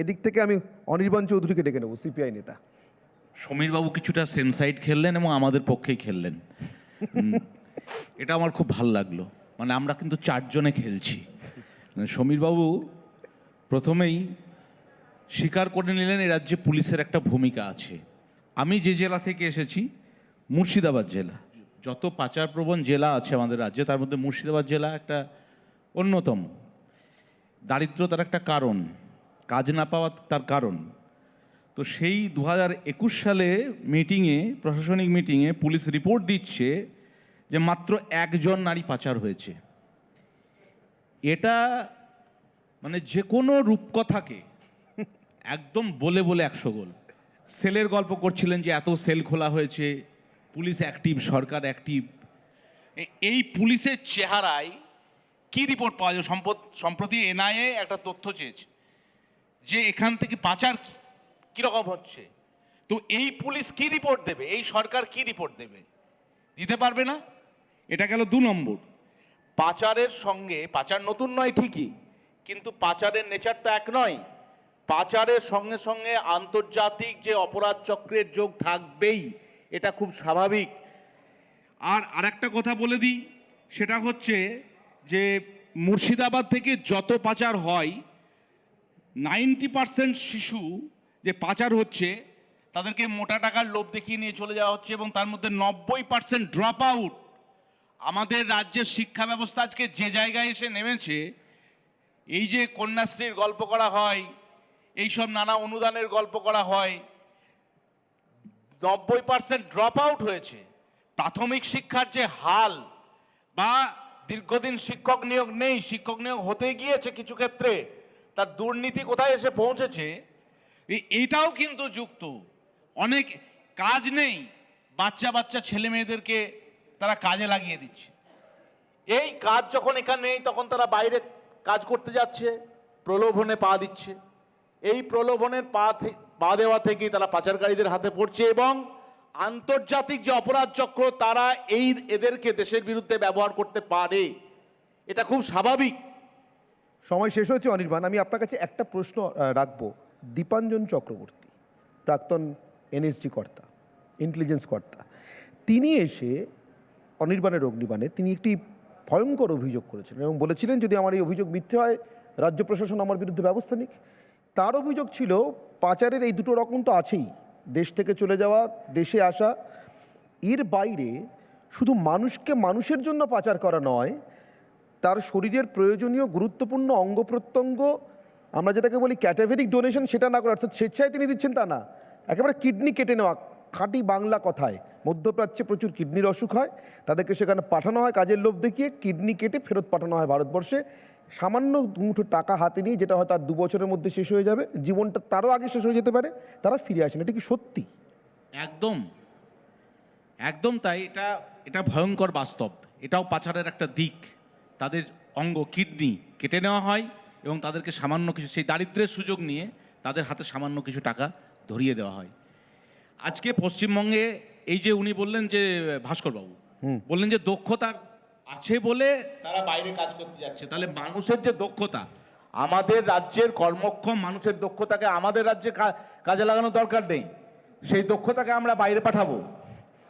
এদিক থেকে আমি অনির্বাণ চৌধুরীকে ডেকে নেব সিপিআই নেতা। সমীরবাবু কিছুটা সেম সাইড খেললেন এবং আমাদের পক্ষেই খেললেন। এটা আমার খুব ভালো লাগল। মানে আমরা কিন্তু চারজনে খেলছি। সমীরবাবু প্রথমেই স্বীকার করে নিলেন এই রাজ্যে পুলিশের একটা ভূমিকা আছে। আমি যে জেলা থেকে এসেছি, মুর্শিদাবাদ জেলা। যত পাচারপ্রবণ জেলা আছে আমাদের রাজ্যে, তার মধ্যে মুর্শিদাবাদ জেলা একটা অন্যতম। দারিদ্রতার একটা কারণ। কাজ না পাওয়া তার কারণ। তো সেই দু হাজার একুশ সালে মিটিংয়ে প্রশাসনিক মিটিংয়ে পুলিশ রিপোর্ট দিচ্ছে যে মাত্র একজন নারী পাচার হয়েছে। এটা মানে যে কোনো রূপকথাকে একদম বলে বলে একশো গোল। সেলের গল্প করছিলেন যে এত সেল খোলা হয়েছে, পুলিশ অ্যাক্টিভ সরকার অ্যাক্টিভ এই পুলিশের চেহারায় কি রিপোর্ট পাওয়া যায়? সম্প্রতি এনআইএ একটা তথ্য চেয়েছে। যে এখান থেকে পাচার কীরকম হচ্ছে? তো এই পুলিশ কি রিপোর্ট দেবে? এই সরকার কি রিপোর্ট দেবে? দিতে পারবে না? এটা গেল দু নম্বর। পাচারের সঙ্গে, পাচার নতুন নয় ঠিকই, কিন্তু পাচারের নেচার তো এক নয়। পাচারের সঙ্গে সঙ্গে আন্তর্জাতিক যে অপরাধ চক্রের যোগ থাকবেই, এটা খুব স্বাভাবিক। আর আরেকটা কথা বলে দিই, সেটা হচ্ছে যে মুর্শিদাবাদ থেকে যত পাচার হয় নাইনটি পার্সেন্ট শিশু যে পাচার হচ্ছে, তাদেরকে মোটা টাকার লোভ দেখিয়ে নিয়ে চলে যাওয়া হচ্ছে এবং তার মধ্যে নব্বই পার্সেন্ট ড্রপ আউট। আমাদের রাজ্যের শিক্ষা ব্যবস্থা আজকে যে জায়গায় এসে নেমেছে, এই যে কন্যাশ্রীর গল্প করা হয়, এইসব নানা অনুদানের গল্প করা হয়, নব্বই পার্সেন্ট ড্রপ আউট হয়েছে। প্রাথমিক শিক্ষার যে হাল বা দীর্ঘদিন শিক্ষক নিয়োগ নেই, শিক্ষক নিয়োগ হতে গিয়েছে কিছু ক্ষেত্রে। তার দুর্নীতি কোথায় এসে পৌঁছেছে? এটাও কিন্তু যুক্ত। অনেক কাজ নেই বাচ্চা বাচ্চা ছেলে মেয়েদেরকে তারা কাজে লাগিয়ে দিচ্ছে। এই কাজ যখন এখানে নেই তখন তারা বাইরে কাজ করতে যাচ্ছে প্রলোভনে পা দিচ্ছে। এই প্রলোভনের পা পা দেওয়া থেকেই তারা পাচারকারীদের হাতে পড়ছে এবং আন্তর্জাতিক যে অপরাধ চক্র তারা এই এদেরকে দেশের বিরুদ্ধে ব্যবহার করতে পারে। এটা খুব স্বাভাবিক। সময় শেষ হয়েছে, অনির্বাণ। আমি আপনার কাছে একটা প্রশ্ন রাখব। দীপাঞ্জন চক্রবর্তী, প্রাক্তন এনএসজি কর্তা ইন্টেলিজেন্স কর্তা, তিনি এসে অনির্বাণের অগ্নিবাণে তিনি একটি ভয়ঙ্কর অভিযোগ করেছিলেন এবং বলেছিলেন, যদি আমার এই অভিযোগ মিথ্যে হয়, রাজ্য প্রশাসন আমার বিরুদ্ধে ব্যবস্থা নিক। তার অভিযোগ ছিল, পাচারের এই দুটো রকম তো আছেই। দেশ থেকে চলে যাওয়া, দেশে আসা। এর বাইরে শুধু মানুষকে মানুষের জন্য পাচার করা নয় তার শরীরের প্রয়োজনীয় গুরুত্বপূর্ণ অঙ্গ প্রত্যঙ্গ, আমরা যেটাকে বলি ক্যাটাভেরিক ডোনেশন সেটা না করে, অর্থাৎ স্বেচ্ছায় তিনি দিচ্ছেন তা না। একেবারে কিডনি কেটে নেওয়া, খাঁটি বাংলা কথায়। মধ্যপ্রাচ্যে প্রচুর কিডনির অসুখ হয়, তাদেরকে সেখানে পাঠানো হয় কাজের লোভ দেখিয়ে, কিডনি কেটে ফেরত পাঠানো হয় ভারতবর্ষে। সামান্য দুমুঠো টাকা হাতে নিয়ে, যেটা হয়তো আর দু বছরের মধ্যে শেষ হয়ে যাবে, জীবনটা তারও আগে শেষ হয়ে যেতে পারে, তারা ফিরে আসেন, এটা কি সত্যি? একদম। একদম তাই, এটা এটা ভয়ঙ্কর বাস্তব, এটাও পাচারের একটা দিক। তাদের অঙ্গ কিডনি কেটে নেওয়া হয় এবং তাদেরকে সামান্য কিছু সেই দারিদ্রের সুযোগ নিয়ে তাদের হাতে সামান্য কিছু টাকা ধরিয়ে দেওয়া হয়। আজকে পশ্চিমবঙ্গে এই যে উনি বললেন যে ভাস্করবাবু। বললেন যে দক্ষতা আছে বলে তারা বাইরে কাজ করতে যাচ্ছে। তাহলে মানুষের যে দক্ষতা আমাদের রাজ্যের কর্মক্ষম মানুষের দক্ষতাকে আমাদের রাজ্যে কাজে লাগানোর দরকার নেই। সেই দক্ষতাকে আমরা বাইরে পাঠাবো।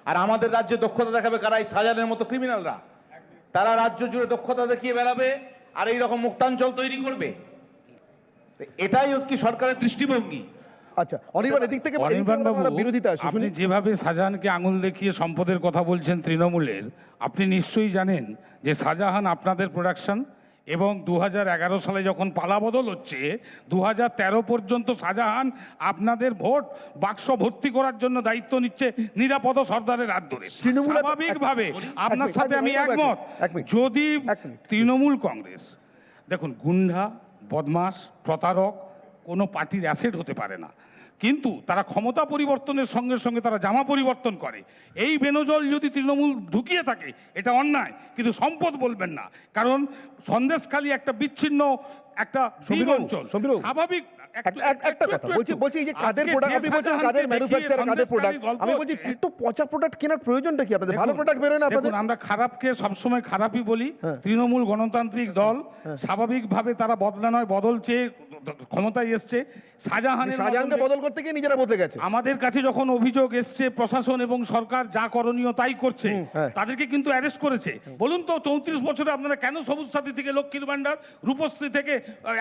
আর আমাদের রাজ্যে দক্ষতা দেখাবে কারা? এই সাজানের মতো ক্রিমিনালরা তারা রাজ্য জুড়ে দক্ষতা দেখিয়ে বেড়াবে আর এই রকম মুক্তাঞ্চল তৈরি করবে। এটাই কি সরকারের দৃষ্টিভঙ্গি। আচ্ছা অনির্বাণ এদিক থেকে অনির্বাণ বাবু বিরোধিতা আপনি যেভাবে শাহজাহানকে আঙুল দেখিয়ে সম্পদের কথা বলছেন তৃণমূলের আপনি নিশ্চয়ই জানেন যে শাহজাহান আপনাদের প্রোডাকশন এবং দু হাজার এগারো সালে যখন পালাবদল হচ্ছে দু হাজার তেরো পর্যন্ত শাহজাহান আপনাদের ভোট বাক্স ভর্তি করার জন্য দায়িত্ব নিচ্ছে নিরাপদ সর্দারের হাত ধরে। স্বাভাবিকভাবে আপনার সাথে আমি একমত। যদি তৃণমূল কংগ্রেস দেখুন গুন্ডা বদমাস প্রতারক কোনো পার্টির অ্যাসেট হতে পারে না। কিন্তু তারা ক্ষমতা পরিবর্তনের সঙ্গে সঙ্গে তারা জামা পরিবর্তন করে। এই বেনজল যদি তৃণমূল ঢুকিয়ে থাকে এটা অন্যায়। কিন্তু সম্পদ বলবেন না। কারণ সন্দেশখালী একটা বিচ্ছিন্ন একটা অঞ্চল। স্বাভাবিক একটা কথা বলছি বলছি যে কাদের প্রোডাক্ট আপনি বলছেন কাদের ম্যানুফ্যাকচার কাদের প্রোডাক্ট আমি বলছি এত পচা প্রোডাক্ট কেনার প্রয়োজনটা কি? আপনাদের ভালো প্রোডাক্ট বেরোয় না আপনাদের? আমরা খারাপকে সবসময় খারাপই বলি। হ্যাঁ। তৃণমূল গণতান্ত্রিক দল স্বাভাবিকভাবে তারা বদলা নয় বদল চেয়ে ক্ষমতায় এসছে শাহজাহানের শাহজাহানকে বদল করতে গিয়ে নিজেরা বদলে গেছে। আমাদের কাছে যখন অভিযোগ এসছে প্রশাসন এবং সরকার যা করণীয় তাই করছে হ্যাঁ। তাদেরকে কিন্তু অ্যারেস্ট করেছে। বলুন তো চৌত্রিশ বছরে আপনারা কেন সবুজ সাথী থেকে লক্ষ্মীর ভান্ডার রূপশ্রী থেকে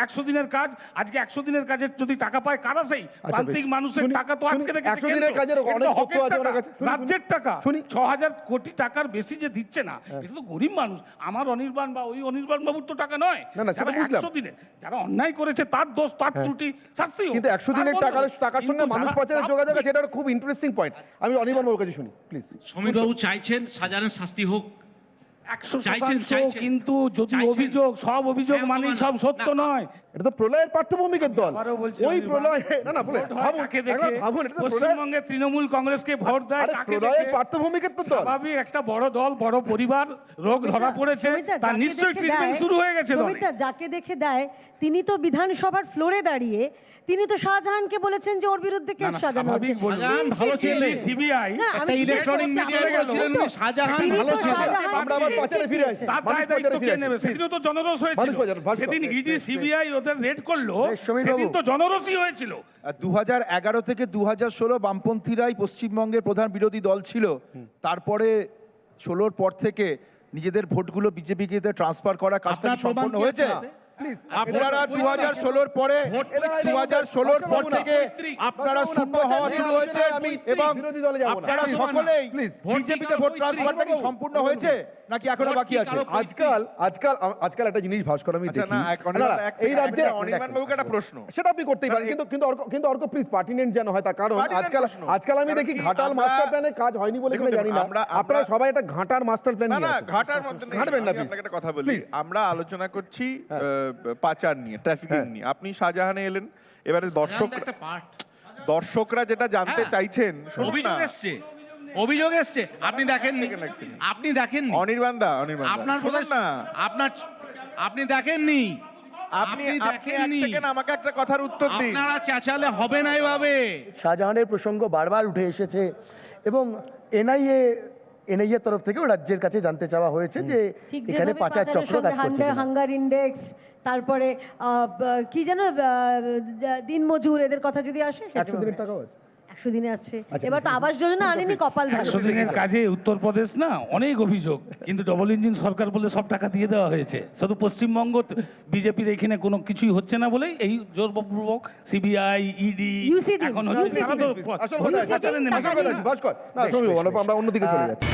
একশো দিনের কাজ আজকে একশো দিনের কাজের যদি টাকা পায় কারা সেই? আচ্ছা, প্রান্তিক মানুষের টাকা তো আটকে রেখেছে 100 দিনের কেন্দ্র। কাজের এটা অনেক তো তথ্য হকের আছে ওনার টাকা, কাছে। শুনি, রাজ্যের টাকা। ছ হাজার কোটি টাকার বেশি যে দিচ্ছে না হ্যাঁ। এটা তো গরিব মানুষ। আমার অনির্বাণ বা ওই অনির্বাণ বাবুর তো টাকা নয়। যারা একশো দিনে যারা অন্যায় করেছে তার দোষ তার ত্রুটি শাস্তি কিন্তু একশো দিনের। টাকার টাকার সঙ্গে মানুষ পাচারের যোগাযোগ আছে এটা খুব ইন্টারেস্টিং পয়েন্ট আমি অনির্বাণ বাবুর কাছে শুনি প্লিজ সমীর বাবু চাইছেন সাজানের শাস্তি হোক। একশো শতাংশ কিন্তু যদি অভিযোগ সব অভিযোগ মানে সব সত্য নয়। এটা তো প্রলয়ের পার্থভূমিকের দল। ওই প্রলয় না না বলে ভোট হয় ভাবুন পশ্চিমবঙ্গে তৃণমূল কংগ্রেসকে ভোট দেয় প্রলয়ের পার্থভূমিকের তো দল। স্বাভাবিক একটা বড় দল বড় পরিবার রোগ ধরা পড়েছে তার যাকে নিশ্চয়ই দেখে ট্রিটমেন্ট দেয়- শুরু হয়ে গেছে যাকে দেখে দেয় তিনি তো বিধানসভার ফ্লোরে দাঁড়িয়ে তিনি তো শাহজাহানকে বলেছেন যে ওর বিরুদ্ধে কেস সাজানো হচ্ছে। ভালো। সিবিআই। না, আমি একটা ইলেকট্রনিক জিজ্ঞেস করছি, মিডিয়ায় আমার বলছিলেন বলুন উনি তো, শাহজাহান ভালো আমরা আবার চেঁচিয়ে ফিরে আসি। তার দায় দায়িত্ব কে নেবে? আসছে। তো জনরস হয়েছিল। মানুষ বাজারে, ভাস্কর। সেদিন ইডি সিবিআই ওদের রেড করল। সেদিন তো জনরসই হয়েছিল। দু এগারো থেকে দু হাজার ষোলো বামপন্থীরাই পশ্চিমবঙ্গের প্রধান বিরোধী দল ছিল। তারপরে ষোলোর পর থেকে নিজেদের ভোটগুলো বিজেপিকে ট্রান্সফার করার কাজটা সম্পন্ন হয়েছে? আপনারা দু হাজার ষোলোর পরে দু হাজার ষোলোর পর থেকে আপনারা শূন্য হওয়া শুরু হয়েছে আমি এবং। আপনারা সকলেই বিজেপিতে ভোট ট্রান্সফারটা কি সম্পূর্ণ হয়েছে নাকি এখনও বাকি আছে? আজকাল আজকাল আজকাল একটা জিনিস ভাস্কর আমি আচ্ছা দেখি। এই রাজ্যে অনির্বাণ বাবুকে একটা প্রশ্ন। সেটা আপনি করতেই পারেন কিন্তু কিন্তু অর্ক কিন্তু অর্ক প্লিজ পার্টিনেন্ট যেন হয় তার কারণ আজকাল। আজকাল আমি দেখি ঘাটাল মাস্টার প্ল্যানে কাজ হয়নি বলে কিনা জানি না। আমরা- আপনারা সবাই একটা ঘাটার মাস্টার প্ল্যান না না ঘাটার মধ্যে ঘাটবেন না আপনাকে একটা কথা বলি। আমরা আলোচনা করছি পাচার নিয়ে ট্রাফিকিং হ্যাঁ। নিয়ে। আপনি শাহজাহানে এলেন এবারে দর্শক দর্শকরা যেটা জানতে হ্যাঁ। চাইছেন শুনুন না। অভিযোগ এসছে। অভিযোগ এসছে। আপনি দেখেননি। দেখেন আপনি দেখেননি। অনির্বাণ দা অনির্বাণ আপনার শুনুন না। আপনার আপনি দেখেননি। আপনি আপনি এক সেকেন্ড আমাকে একটা কথার উত্তর দিন। আপনারা চেঁচালে হবে না এভাবে। শাহজাহানের প্রসঙ্গ বারবার উঠে এসেছে এবং এনআইএ এনআইএ তরফ থেকেও রাজ্যের কাছে জানতে চাওয়া হয়েছে যে এখানে পাচার চক্র কাজ করছে হাঙ্গার ইন্ডেক্স তারপরে আহ, কি যেন দিন মজুর এদের কথা যদি আসে একশো দিনের টাকাও আছে একশো দিনে আছে এবার তো আবাস যোজনা আনেনি কপাল একশো দিনের কাজে উত্তরপ্রদেশ না অনেক অভিযোগ কিন্তু ডবল ইঞ্জিন সরকার বলে সব টাকা দিয়ে দেওয়া হয়েছে। শুধু পশ্চিমবঙ্গ বিজেপির এখানে কোনো কিছুই হচ্ছে না বলেই এই জোরপূর্বক সিবিআই ইডি এখন হচ্ছে আমরা অন্যদিকে চলে যাচ্ছি।